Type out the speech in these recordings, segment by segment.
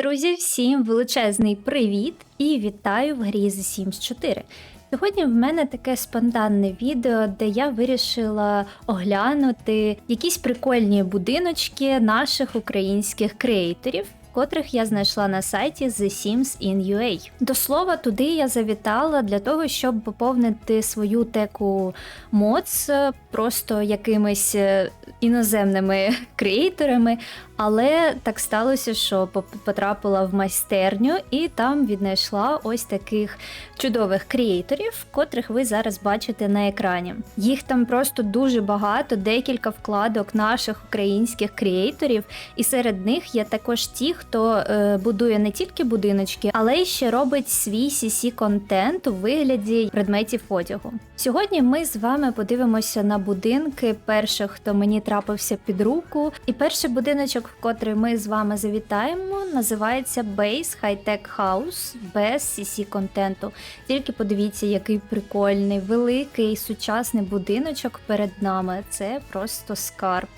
Друзі, всім величезний привіт і вітаю в грі The Sims 4. Сьогодні в мене таке спонтанне відео, де я вирішила оглянути якісь прикольні будиночки наших українських креаторів. Котрих я знайшла на сайті The Sims in UA. До слова, туди я завітала для того, щоб поповнити свою теку моц е, просто якимись е, іноземними креаторами, але так сталося, що потрапила в майстерню і там віднайшла ось таких чудових креаторів, котрих ви зараз бачите на екрані. Їх там просто дуже багато, декілька вкладок наших українських креаторів, і серед них є також ті, хто е, будує не тільки будиночки, але й ще робить свій cc контент у вигляді предметів одягу. Сьогодні ми з вами подивимося на будинки перших, хто мені трапився під руку. І перший будиночок в котрий ми з вами завітаємо, називається Base High Tech House без cc контенту. Тільки подивіться, який прикольний, великий сучасний будиночок перед нами. Це просто скарб.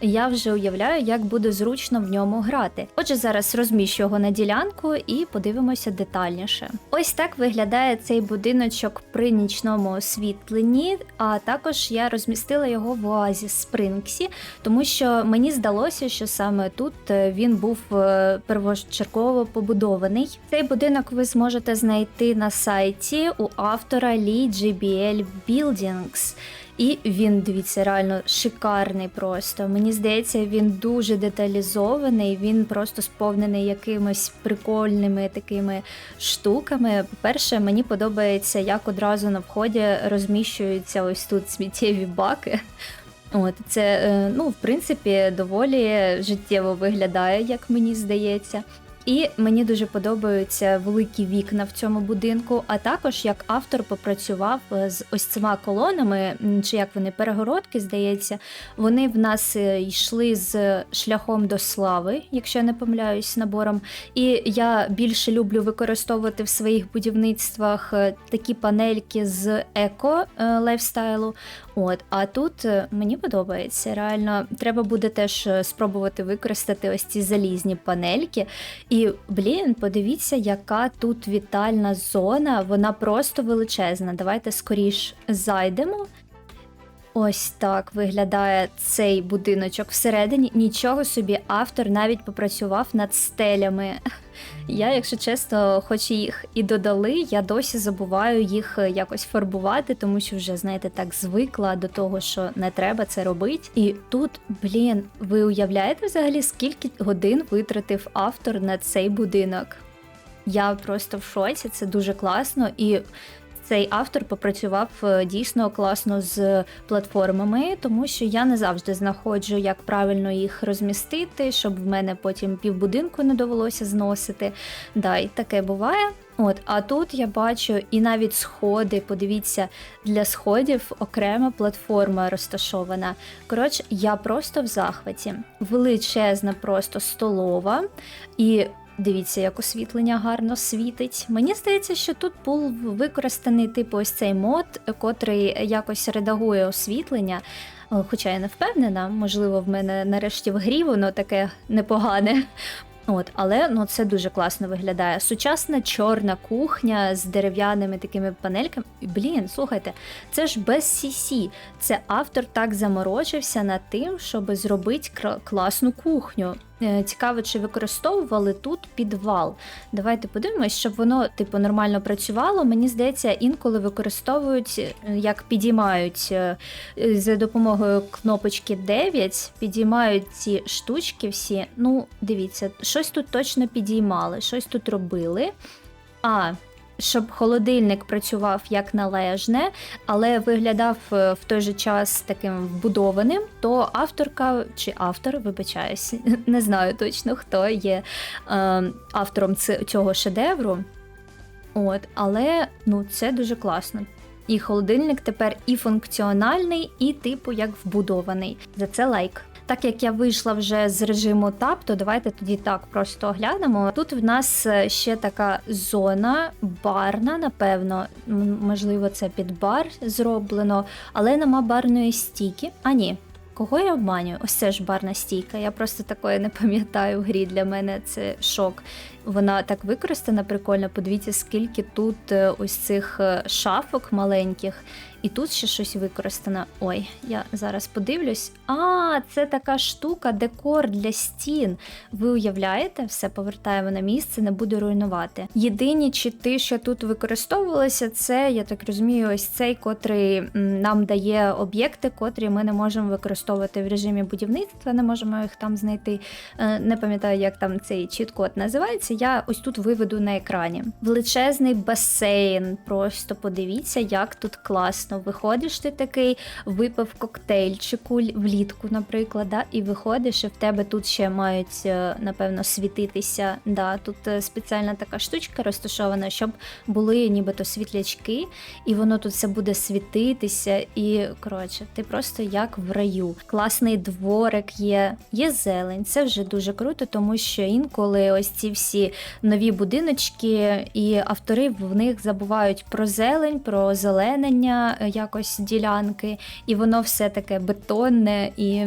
Я вже уявляю, як буде зручно в ньому грати. Отже, зараз розміщу його на ділянку і подивимося детальніше. Ось так виглядає цей будиночок при нічному освітленні, а також я розмістила його в оазі Спрингсі, тому що мені здалося, що саме тут е, він був е, первочергово побудований. Цей будинок ви зможете знайти на сайті у автора Lee GBL Buildings. І він, дивіться, реально шикарний просто. Мені здається, він дуже деталізований, він просто сповнений якимись прикольними такими штуками. По-перше, мені подобається, як одразу на вході розміщуються ось тут сміттєві баки. От Це, е, ну, в принципі, доволі життєво виглядає, як мені здається. І мені дуже подобаються великі вікна в цьому будинку. А також як автор попрацював е, з ось цими колонами, чи як вони перегородки, здається, вони в нас е, йшли з шляхом до слави, якщо я не помиляюсь набором. І я більше люблю використовувати в своїх будівництвах е, такі панельки з еко лайфстайлу. От, а тут мені подобається. Реально, треба буде теж спробувати використати ось ці залізні панельки. І, блін, подивіться, яка тут вітальна зона, вона просто величезна. Давайте скоріш зайдемо. Ось так виглядає цей будиночок всередині. Нічого собі автор навіть попрацював над стелями. Я, якщо чесно, хоч їх і додали, я досі забуваю їх якось фарбувати, тому що вже, знаєте, так звикла до того, що не треба це робити. І тут, блін, ви уявляєте взагалі, скільки годин витратив автор на цей будинок? Я просто в шоці, це дуже класно. І цей автор попрацював е, дійсно класно з платформами, тому що я не завжди знаходжу, як правильно їх розмістити, щоб в мене потім півбудинку не довелося зносити. Да, і таке буває. От, а тут я бачу і навіть сходи. Подивіться, для сходів окрема платформа розташована. Коротше, я просто в захваті. Величезна, просто столова. І Дивіться, як освітлення гарно світить. Мені здається, що тут був використаний типу ось цей мод, котрий якось редагує освітлення. Е, хоча я не впевнена, можливо, в мене нарешті в грі воно таке непогане. От, Але ну, це дуже класно виглядає. Сучасна чорна кухня з дерев'яними такими панельками. Блін, слухайте, це ж без CC. Це автор так заморочився над тим, щоб зробити класну кухню. Е, цікаво, чи використовували тут підвал. Давайте подивимось, щоб воно типу нормально працювало. Мені здається, інколи використовують, е, як підіймають е, за допомогою кнопочки 9, підіймають ці штучки всі. Ну, дивіться, щось тут точно підіймали, щось тут робили. А, щоб холодильник працював як належне, але виглядав е, в той же час таким вбудованим, то авторка чи автор, вибачаюсь, не знаю точно хто є е, автором цього шедевру. От, Але ну, це дуже класно. І холодильник тепер і функціональний, і типу як вбудований. За це лайк. Так як я вийшла вже з режиму ТАП, то давайте тоді так просто оглянемо. Тут в нас е, ще така зона барна, напевно, можливо, це під бар зроблено, але нема барної стійки. А ні. Кого я обманюю? Ось це ж барна стійка. Я просто такої не пам'ятаю в грі. Для мене це шок. Вона так використана прикольно. Подивіться, скільки тут е, ось цих е, шафок маленьких, і тут ще щось використано. Ой, я зараз подивлюсь. А, це така штука, декор для стін. Ви уявляєте, все повертаємо на місце, не буду руйнувати. Єдині чити, що тут використовувалися, це я так розумію, ось цей, котрий нам дає об'єкти, котрі ми не можемо використовувати в режимі будівництва, не можемо їх там знайти. Е, Не пам'ятаю, як там цей чіт-код називається. Я ось тут виведу на екрані. Величезний басейн. Просто подивіться, як тут класно. Виходиш ти такий, випив коктейльчику влітку, наприклад, да, і виходиш, і в тебе тут ще мають, е, напевно, світитися. Да, Тут е, спеціальна така штучка розташована, щоб були нібито світлячки, і воно тут все буде світитися. І коротше, ти просто як в раю. Класний дворик є, є зелень. Це вже дуже круто, тому що інколи ось ці всі нові будиночки, і автори в них забувають про зелень, про зеленення е, якось ділянки, і воно все таке бетонне і.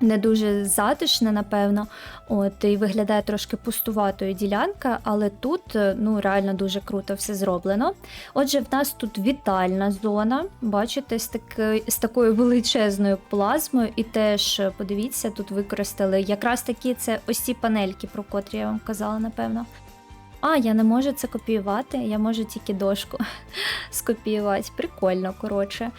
Не дуже затишне, напевно, от і виглядає трошки пустуватою ділянка, але тут е, ну реально дуже круто все зроблено. Отже, в нас тут вітальна зона, бачите, з, таки, з такою величезною плазмою, і теж е, подивіться, тут використали якраз такі це ось ці панельки, про котрі я вам казала, напевно. А, я не можу це копіювати, я можу тільки дошку скопіювати. Прикольно, коротше.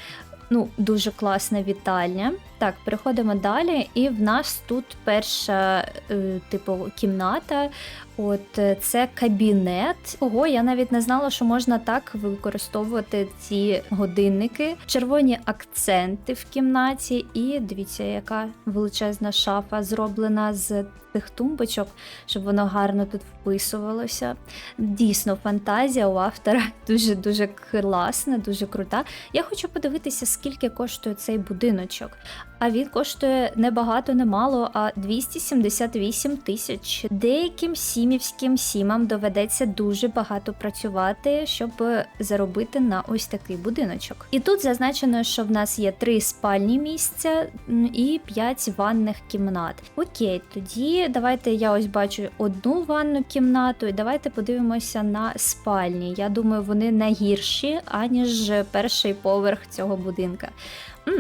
Ну, дуже класна вітальня. Так, переходимо далі, і в нас тут перша, е, типу, кімната. От е, це кабінет. Ого, я навіть не знала, що можна так використовувати ці годинники. Червоні акценти в кімнаті, і дивіться, яка величезна шафа зроблена з тих тумбочок, щоб воно гарно тут вписувалося. Дійсно, фантазія у автора дуже дуже класна, дуже крута. Я хочу подивитися, скільки коштує цей будиночок. А він коштує не багато, не мало, а 278 тисяч. Деяким сімівським сімам доведеться дуже багато працювати, щоб заробити на ось такий будиночок. І тут зазначено, що в нас є три спальні місця і п'ять ванних кімнат. Окей, тоді давайте я ось бачу одну ванну кімнату, і давайте подивимося на спальні. Я думаю, вони не гірші, аніж перший поверх цього будинка.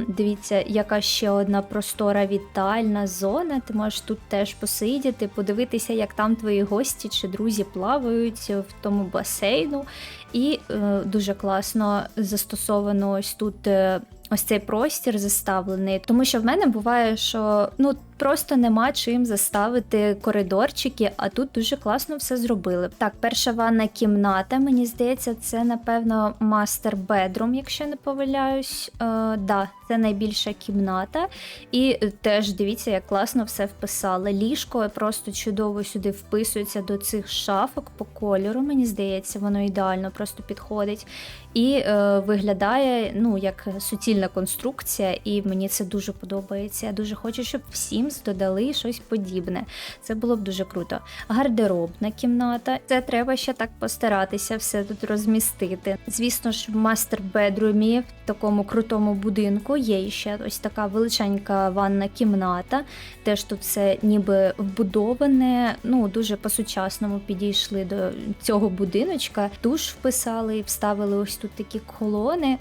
Дивіться, яка ще одна простора вітальна зона. Ти можеш тут теж посидіти, подивитися, як там твої гості чи друзі плавають в тому басейну. І е, дуже класно застосовано ось тут. Е, Ось цей простір заставлений, тому що в мене буває, що ну просто нема чим заставити коридорчики, а тут дуже класно все зробили. Так, перша ванна кімната, мені здається, це напевно мастер бедрум, якщо не помиляюсь. Е, да, це найбільша кімната. І теж дивіться, як класно все вписали. Ліжко просто чудово сюди вписується до цих шафок по кольору. Мені здається, воно ідеально просто підходить. І е, виглядає ну, як суцільна конструкція, і мені це дуже подобається. Я дуже хочу, щоб всім додали щось подібне. Це було б дуже круто. Гардеробна кімната. Це треба ще так постаратися все тут розмістити. Звісно ж, в мастер-бедрумі в такому крутому будинку є ще ось така величенька ванна кімната. Теж тут все ніби вбудоване. Ну дуже по-сучасному підійшли до цього будиночка. Душ вписали вставили ось тут такі колони.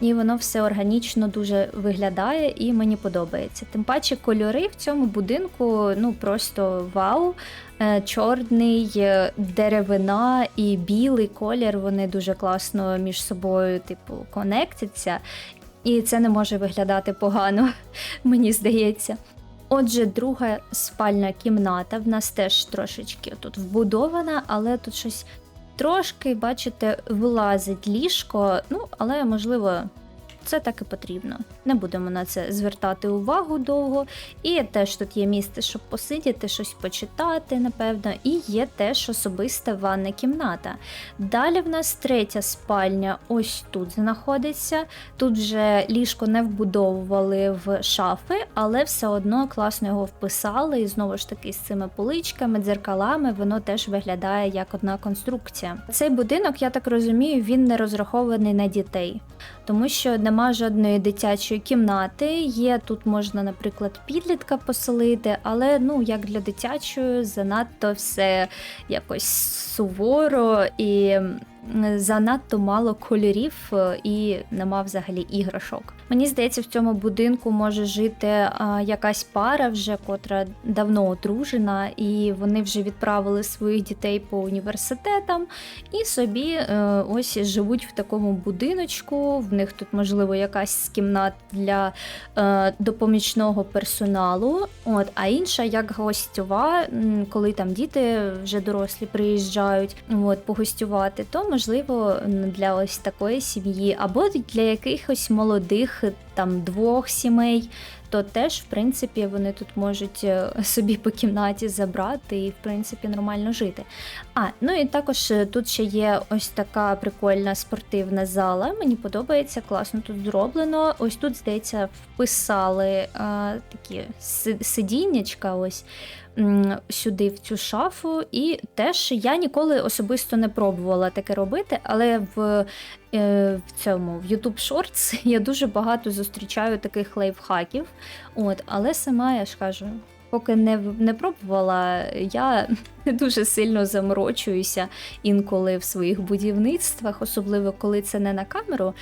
І воно все органічно дуже виглядає і мені подобається. Тим паче кольори в цьому будинку ну просто вау. Е, Чорний, е, деревина і білий колір вони дуже класно між собою, типу, конектяться. І це не може виглядати погано, мені здається. Отже, друга спальна кімната в нас теж трошечки тут вбудована, але тут щось трошки, бачите, вилазить ліжко. Ну, але можливо, це так і потрібно. Не будемо на це звертати увагу довго. І теж тут є місце, щоб посидіти, щось почитати, напевно, і є теж особиста ванна кімната. Далі в нас третя спальня, ось тут знаходиться. Тут вже ліжко не вбудовували в шафи, але все одно класно його вписали. І знову ж таки з цими поличками, дзеркалами, воно теж виглядає як одна конструкція. Цей будинок, я так розумію, він не розрахований на дітей, тому що немає нема жодної дитячої кімнати. Є тут можна, наприклад, підлітка поселити, але ну як для дитячої занадто все якось суворо і занадто мало кольорів е, і нема взагалі іграшок. Мені здається, в цьому будинку може жити якась пара, вже котра давно одружена, і вони вже відправили своїх дітей по університетам і собі е, ось живуть в такому будиночку. В них тут можливо якась з кімнат для е, допомічного персоналу. От, а інша як гостьова, коли там діти вже дорослі приїжджають от, погостювати, то можливо для ось такої сім'ї, або для якихось молодих там двох сімей. То теж, в принципі, вони тут можуть е, собі по кімнаті забрати і, в принципі, нормально жити. А, ну і також е, тут ще є ось така прикольна спортивна зала. Мені подобається, класно тут зроблено. Ось тут, здається, вписали а, такі сидіннячка ось сюди, в цю шафу. І теж я ніколи особисто не пробувала таке робити, але в, е, в цьому в YouTube Shorts я дуже багато зустрічаю таких лайфхаків. От, але сама я ж кажу. Поки не, не пробувала, я дуже сильно заморочуюся інколи в своїх будівництвах, особливо коли це не на камеру.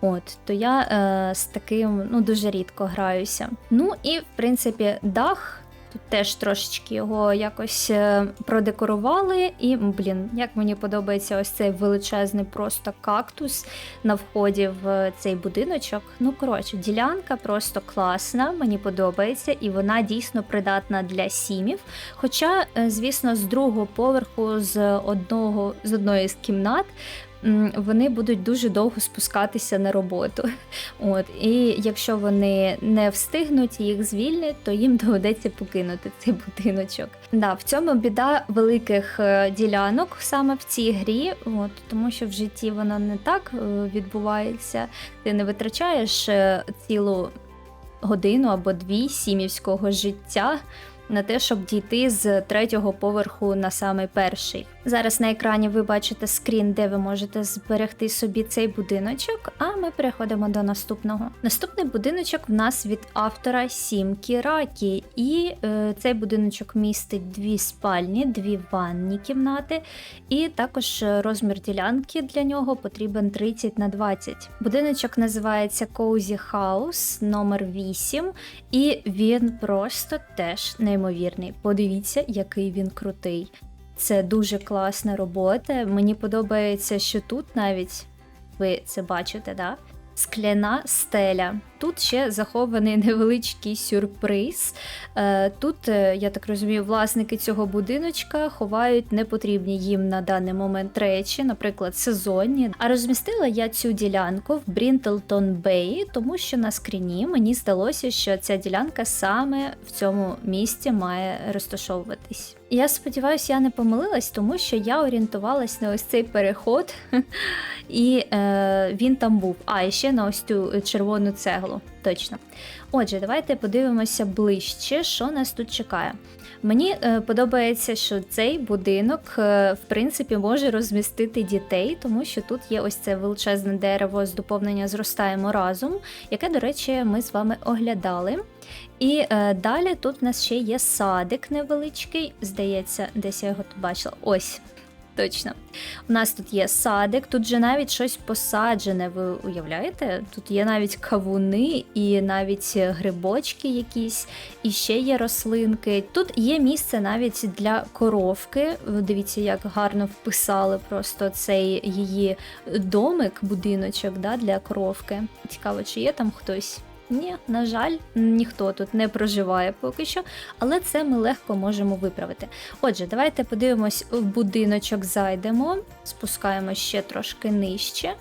От, то я е, з таким ну, дуже рідко граюся. Ну і в принципі дах. Тут теж трошечки його якось е, продекорували. І, блін, як мені подобається ось цей величезний просто кактус на вході в цей будиночок. Ну, коротше, ділянка просто класна, мені подобається, і вона дійсно придатна для сімів. Хоча, е, звісно, з другого поверху, з одного з одної з кімнат. Вони будуть дуже довго спускатися на роботу. От, і якщо вони не встигнуть їх звільнять, то їм доведеться покинути цей будиночок. Да, в цьому біда великих е, ділянок саме в цій грі, от, тому що в житті воно не так е, відбувається. Ти не витрачаєш е, цілу годину або дві сімівського життя. На те, щоб дійти з третього поверху на самий перший. Зараз на екрані ви бачите скрін, де ви можете зберегти собі цей будиночок. А ми переходимо до наступного. Наступний будиночок в нас від автора Сімкі Ракі, і е, цей будиночок містить дві спальні, дві ванні кімнати, і також розмір ділянки для нього потрібен 30 на 20. Будиночок називається Cozy House номер 8, і він просто теж неймовірний. Подивіться, який він крутий. Це дуже класна робота. Мені подобається, що тут навіть ви це бачите, да? Скляна стеля. Тут ще захований невеличкий сюрприз. Е, Тут, е, я так розумію, власники цього будиночка ховають непотрібні їм на даний момент речі, наприклад, сезонні. А розмістила я цю ділянку в Брінтлтон Бей, тому що на скріні мені здалося, що ця ділянка саме в цьому місці має розташовуватись. Я сподіваюся, я не помилилась, тому що я орієнтувалась на ось цей переход, і е, він там був. А, і ще на ось цю червону цеглу. Точно. Отже, давайте подивимося ближче, що нас тут чекає. Мені е, подобається, що цей будинок, е, в принципі, може розмістити дітей, тому що тут є ось це величезне дерево з доповнення зростаємо разом, яке, до речі, ми з вами оглядали. І е, далі тут в нас ще є садик невеличкий. Здається, десь я його тут бачила. Ось. Точно. У нас тут є садик, тут же навіть щось посаджене, ви уявляєте? Тут є навіть кавуни і навіть грибочки якісь, і ще є рослинки. Тут є місце навіть для коровки. Дивіться, як гарно вписали просто цей її домик, будиночок да, для коровки. Цікаво, чи є там хтось? Ні, на жаль, ніхто тут не проживає поки що, але це ми легко можемо виправити. Отже, давайте подивимось в будиночок, зайдемо, спускаємо ще трошки нижче.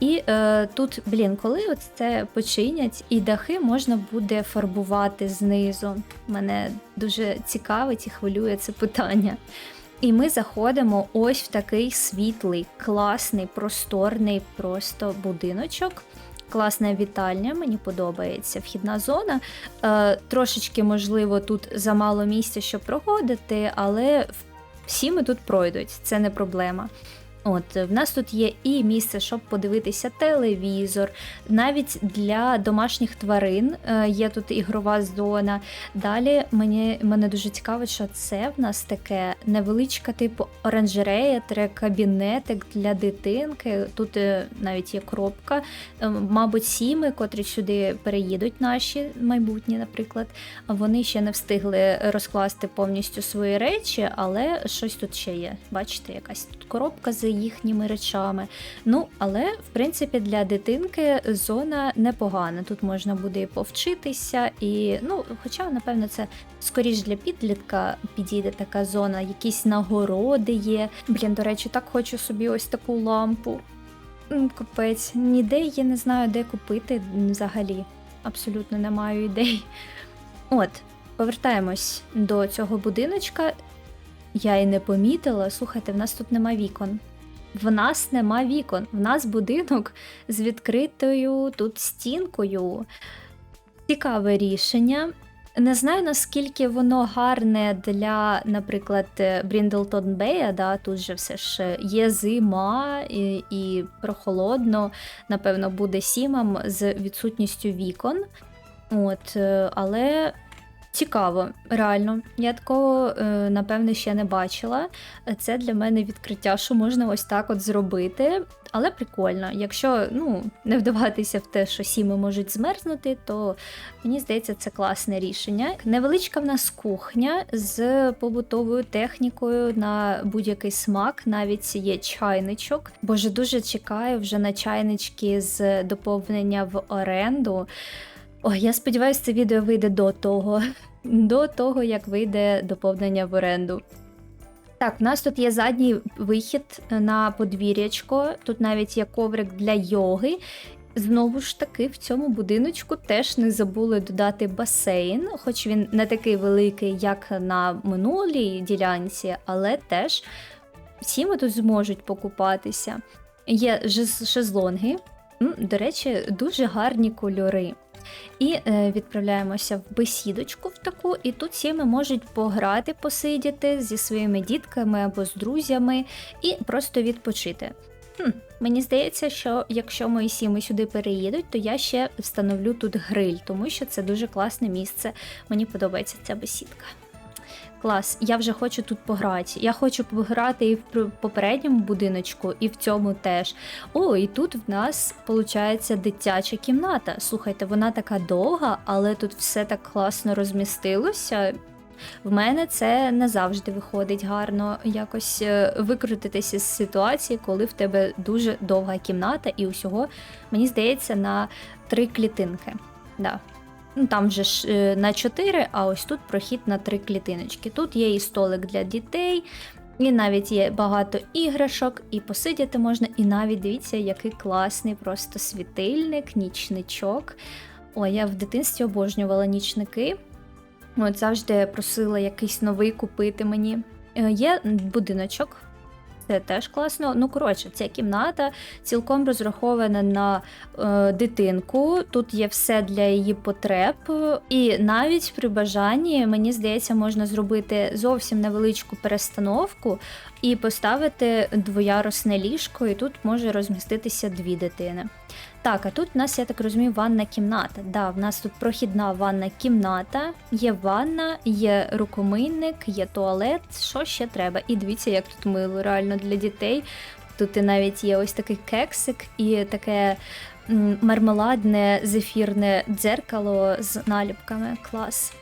І е, тут, блін, коли от це починять, і дахи можна буде фарбувати знизу. Мене дуже цікавить і хвилює це питання. І ми заходимо ось в такий світлий, класний, просторний просто будиночок. Класна вітальня, мені подобається. Вхідна зона. Е, трошечки, можливо, тут замало місця, щоб проходити, але всі ми тут пройдуть, це не проблема. От в нас тут є і місце, щоб подивитися телевізор, навіть для домашніх тварин е, є тут ігрова зона. Далі мені мене дуже цікаво, що це в нас таке невеличка, типу оранжерея, кабінетик для дитинки. Тут е, навіть є кропка. Е, Мабуть, сіми, котрі сюди переїдуть, наші майбутні, наприклад. Вони ще не встигли розкласти повністю свої речі, але щось тут ще є. Бачите, якась тут коробка з їхніми речами. Ну, але в принципі для дитинки зона непогана. Тут можна буде і повчитися, і ну, хоча, напевно, це скоріш для підлітка підійде така зона, якісь нагороди є. Блін, до речі, так хочу собі ось таку лампу. М, Капець, ніде я не знаю, де купити взагалі. Абсолютно не маю ідей. От, повертаємось до цього будиночка. Я і не помітила. Слухайте, в нас тут нема вікон. В нас нема вікон. В нас будинок з відкритою тут стінкою. Цікаве рішення. Не знаю, наскільки воно гарне для, наприклад, Бріндлтон Бея, да, тут же все ж є зима і, і прохолодно, напевно, буде сімам з відсутністю вікон. От, е, але цікаво, реально. Я такого, е, напевне, ще не бачила. Це для мене відкриття, що можна ось так от зробити. Але прикольно. Якщо ну, не вдаватися в те, що сіми можуть змерзнути, то мені здається, це класне рішення. Невеличка в нас кухня з побутовою технікою на будь-який смак, навіть є чайничок. Боже, дуже чекаю вже на чайнички з доповнення в оренду. Ой, я сподіваюся, це відео вийде до того, до того, як вийде доповнення в оренду. Так, в нас тут є задній вихід на подвір'ячко. Тут навіть є коврик для йоги. Знову ж таки, в цьому будиночку теж не забули додати басейн, хоч він не такий великий, як на минулій ділянці, але теж всі ми тут зможуть покупатися. Є шезлонги. До речі, дуже гарні кольори. І е, відправляємося в бесідочку в таку, і тут сіми можуть пограти, посидіти зі своїми дітками або з друзями і просто відпочити. Хм, мені здається, що якщо мої сіми сюди переїдуть, то я ще встановлю тут гриль, тому що це дуже класне місце. Мені подобається ця бесідка. Клас, я вже хочу тут пограти. Я хочу пограти і в попередньому будиночку, і в цьому теж. О, і тут в нас виходить дитяча кімната. Слухайте, вона така довга, але тут все так класно розмістилося. В мене це не завжди виходить гарно якось е, викрутитися з ситуації, коли в тебе дуже довга кімната, і усього, мені здається, на три клітинки. Да. Ну, там же ж е, на 4, а ось тут прохід на три клітиночки. Тут є і столик для дітей, і навіть є багато іграшок, і посидіти можна, і навіть дивіться, який класний просто світильник, нічничок. Ой, я в дитинстві обожнювала нічники. От завжди просила якийсь новий купити мені. Е, Є будиночок. Це теж класно. Ну, коротше, ця кімната цілком розрахована на е, дитинку. Тут є все для її потреб. І навіть при бажанні, мені здається, можна зробити зовсім невеличку перестановку і поставити двоярусне ліжко, і тут може розміститися дві дитини. Так, а тут в нас, я так розумію, ванна кімната. Да, в нас тут прохідна ванна кімната, є ванна, є рукомийник, є туалет. Що ще треба? І дивіться, як тут мило реально для дітей. Тут і навіть є ось такий кексик і таке мармеладне зефірне дзеркало з наліпками. Клас.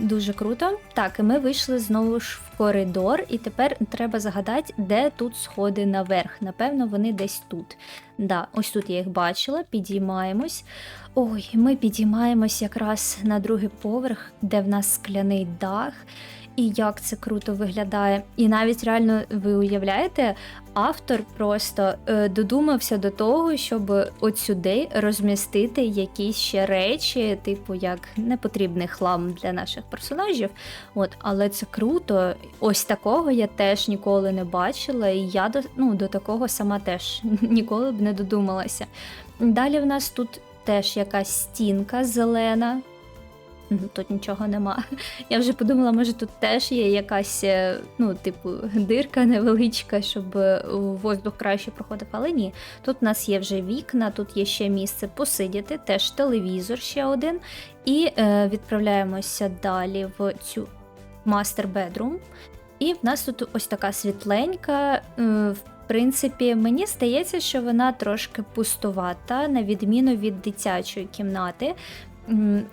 Дуже круто. Так, і ми вийшли знову ж в коридор, і тепер треба загадати, де тут сходи наверх. Напевно, вони десь тут. Да, ось тут я їх бачила, підіймаємось. Ой, ми підіймаємось якраз на другий поверх, де в нас скляний дах. І як це круто виглядає. І навіть реально ви уявляєте, автор просто е, додумався до того, щоб от сюди розмістити якісь ще речі, типу як непотрібний хлам для наших персонажів. От, але це круто. Ось такого я теж ніколи не бачила, і я до, ну, до такого сама теж ніколи б не додумалася. Далі в нас тут теж якась стінка зелена. Тут нічого нема. Я вже подумала, може тут теж є якась, е, ну, типу, дирка невеличка, щоб е, воздух краще проходив, але ні. Тут у нас є вже вікна, тут є ще місце посидіти, теж телевізор ще один. І е, відправляємося далі в цю мастер бедрум. І в нас тут ось така світленька. е, В принципі, мені здається, що вона трошки пустувата, на відміну від дитячої кімнати.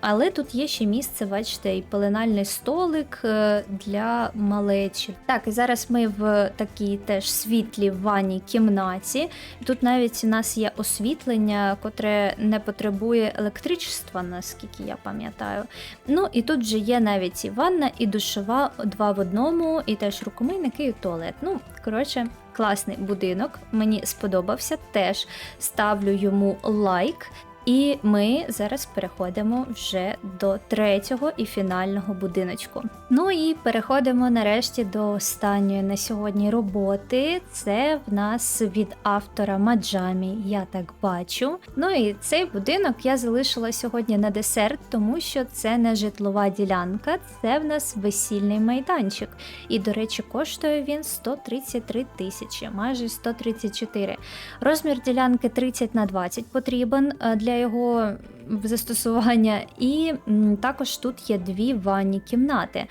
Але тут є ще місце, бачите, і пеленальний столик е, для малечі. Так, і зараз ми в такій теж світлій ванній кімнаті. Тут навіть у нас є освітлення, котре не потребує електричества, наскільки я пам'ятаю. Ну і тут вже є навіть і ванна, і душова два в одному, і теж рукомийники, і туалет. Ну, коротше, класний будинок. Мені сподобався. Теж ставлю йому лайк. І ми зараз переходимо вже до третього і фінального будиночку. Ну і переходимо нарешті до останньої на сьогодні роботи. Це в нас від автора Маджамі, я так бачу. Ну і цей будинок я залишила сьогодні на десерт, тому що це не житлова ділянка, це в нас весільний майданчик. І, до речі, коштує він 133 тисячі, майже 134. Розмір ділянки 30 на 20 потрібен е, для його застосування, і також тут є дві ванні кімнати.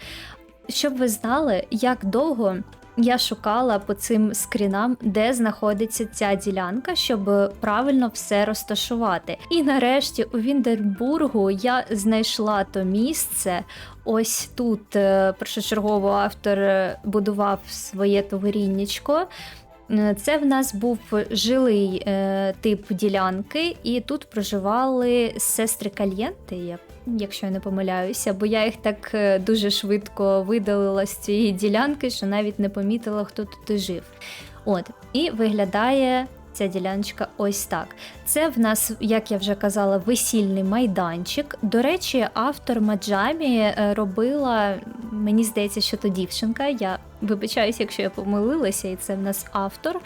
Щоб ви знали, як довго я шукала по цим скрінам, де знаходиться ця ділянка, щоб правильно все розташувати. І нарешті у Віндербургу я знайшла то місце. Ось тут е, першочергово автор е, будував своє товаріннячко. Е, Це в нас був жилий е, тип ділянки, і тут проживали сестри Кальєнти, я- якщо я не помиляюся, бо я їх так е, дуже швидко видалила з цієї ділянки, що навіть не помітила, хто тут жив. От, і виглядає ця діляночка ось так. Це в нас, як я вже казала, весільний майданчик. До речі, автор Маджамі е, робила, мені здається, що то дівчинка. Я вибачаюся, якщо я помилилася, і це в нас автор.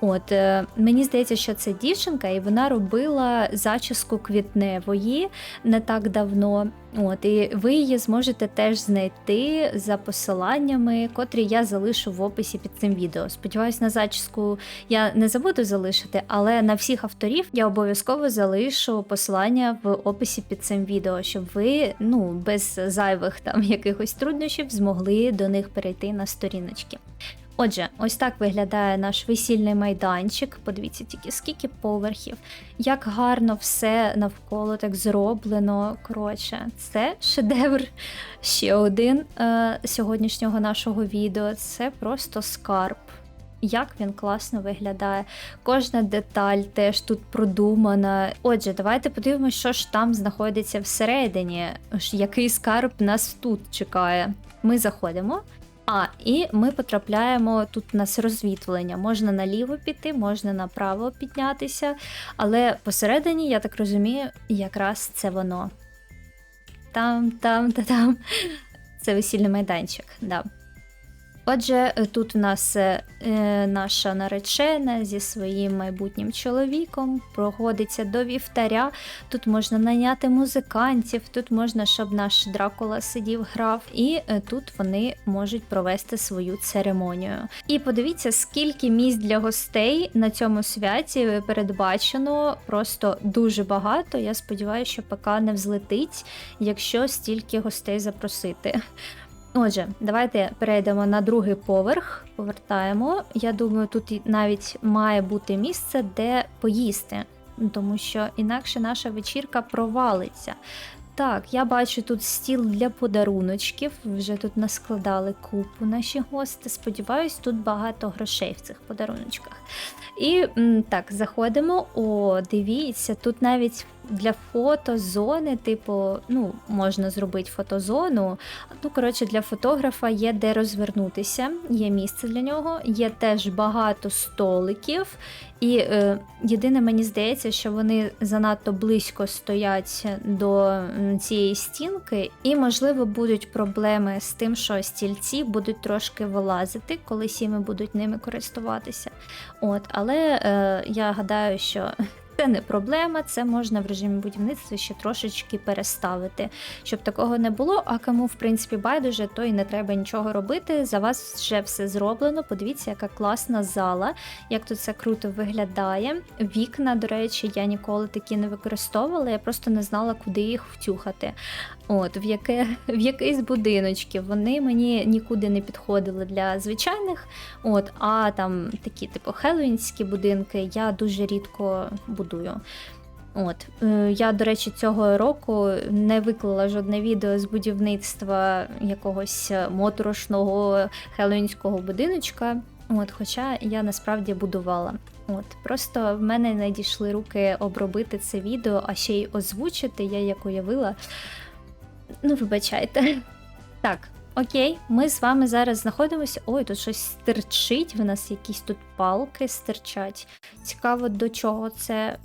От е, мені здається, що це дівчинка, і вона робила зачіску квітневої не так давно. От і ви її зможете теж знайти за посиланнями, котрі я залишу в описі під цим відео. Сподіваюсь, на зачіску я не забуду залишити, але на всіх авторів я обов'язково залишу посилання в описі під цим відео, щоб ви ну без зайвих там якихось труднощів змогли до них перейти на сторіночки. Отже, ось так виглядає наш весільний майданчик. Подивіться тільки скільки поверхів, як гарно все навколо так зроблено. Коротше, це шедевр. Ще один е, сьогоднішнього нашого відео. Це просто скарб. Як він класно виглядає. Кожна деталь теж тут продумана. Отже, давайте подивимося, що ж там знаходиться всередині. Який скарб нас тут чекає. Ми заходимо. А, і ми потрапляємо тут у нас розвітлення. Можна наліво піти, можна направо піднятися, але посередині, я так розумію, якраз це воно. Там, там, та там. Це весільний майданчик, да. Отже, е, тут у нас е, е, наша наречена зі своїм майбутнім чоловіком проходиться до вівтаря. Тут можна найняти музикантів, тут можна, щоб наш Дракула сидів, грав, і е, тут вони можуть провести свою церемонію. І подивіться, скільки місць для гостей на цьому святі передбачено просто дуже багато. Я сподіваюся, що ПК не взлетить, якщо стільки гостей запросити. Отже, давайте перейдемо на другий поверх, повертаємо. Я думаю, тут навіть має бути місце, де поїсти, тому що інакше наша вечірка провалиться. Так, я бачу тут стіл для подаруночків. Вже тут наскладали купу наші гости. Сподіваюсь, тут багато грошей в цих подаруночках. І так, заходимо. О, дивіться, тут навіть для фотозони, типу, ну, можна зробити фотозону. Ну, коротше, для фотографа є де розвернутися, є місце для нього, є теж багато столиків. І е, єдине, мені здається, що вони занадто близько стоять до цієї стінки, і, можливо, будуть проблеми з тим, що стільці будуть трошки вилазити, коли сіми будуть ними користуватися. От, але е, я гадаю, що Це не проблема, це можна в режимі будівництва ще трошечки переставити, щоб такого не було. А кому, в принципі, байдуже, то і не треба нічого робити. За вас вже все зроблено. Подивіться, яка класна зала, як тут це круто виглядає. Вікна, до речі, я ніколи такі не використовувала, я просто не знала, куди їх втюхати. От, в яке в якийсь будиночки. Вони мені нікуди не підходили для звичайних. От, а там такі, типу, хеллоуінські будинки я дуже рідко будую. От е, я, до речі, цього року не виклала жодне відео з будівництва якогось моторошного хеллоуінського будиночка. От, хоча я насправді будувала. От, просто в мене не дійшли руки обробити це відео, а ще й озвучити, я як уявила. Ну, вибачайте. Так, окей, ми з вами зараз знаходимося. Ой, тут щось стирчить, в нас якісь тут палки стирчать. Цікаво, до чого це.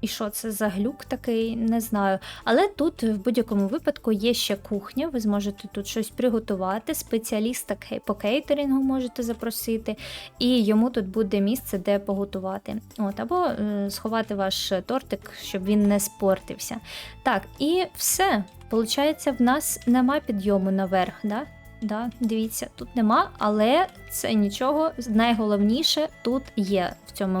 І що це за глюк такий, не знаю. Але тут в будь-якому випадку є ще кухня, ви зможете тут щось приготувати. Спеціаліста по кейтерінгу можете запросити, і йому тут буде місце, де поготувати. От, або е, сховати ваш тортик, щоб він не спортився. Так, і все. Получається, в нас нема підйому наверх, да? Да, дивіться, тут нема, але це нічого. Найголовніше тут є в цьому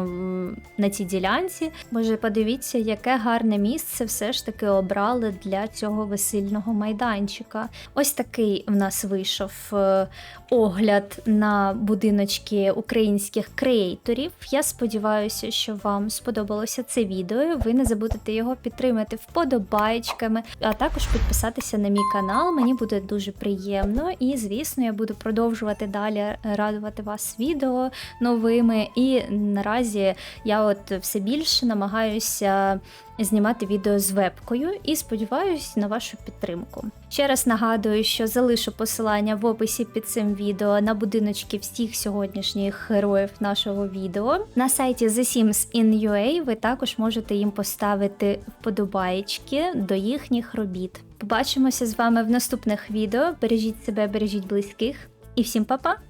на цій ділянці. Боже, подивіться, яке гарне місце все ж таки обрали для цього весільного майданчика. Ось такий в нас вийшов е, огляд на будиночки українських креаторів. Я сподіваюся, що вам сподобалося це відео. Ви не забудете його підтримати вподобайками, а також підписатися на мій канал. Мені буде дуже приємно. І, звісно, я буду продовжувати далі радувати вас відео новими. І наразі я от все більше намагаюся знімати відео з вебкою і сподіваюся на вашу підтримку. Ще раз нагадую, що залишу посилання в описі під цим відео на будиночки всіх сьогоднішніх героїв нашого відео. На сайті The Sims in UA ви також можете їм поставити вподобаєчки до їхніх робіт. Побачимося з вами в наступних відео. Бережіть себе, бережіть близьких і всім па-па!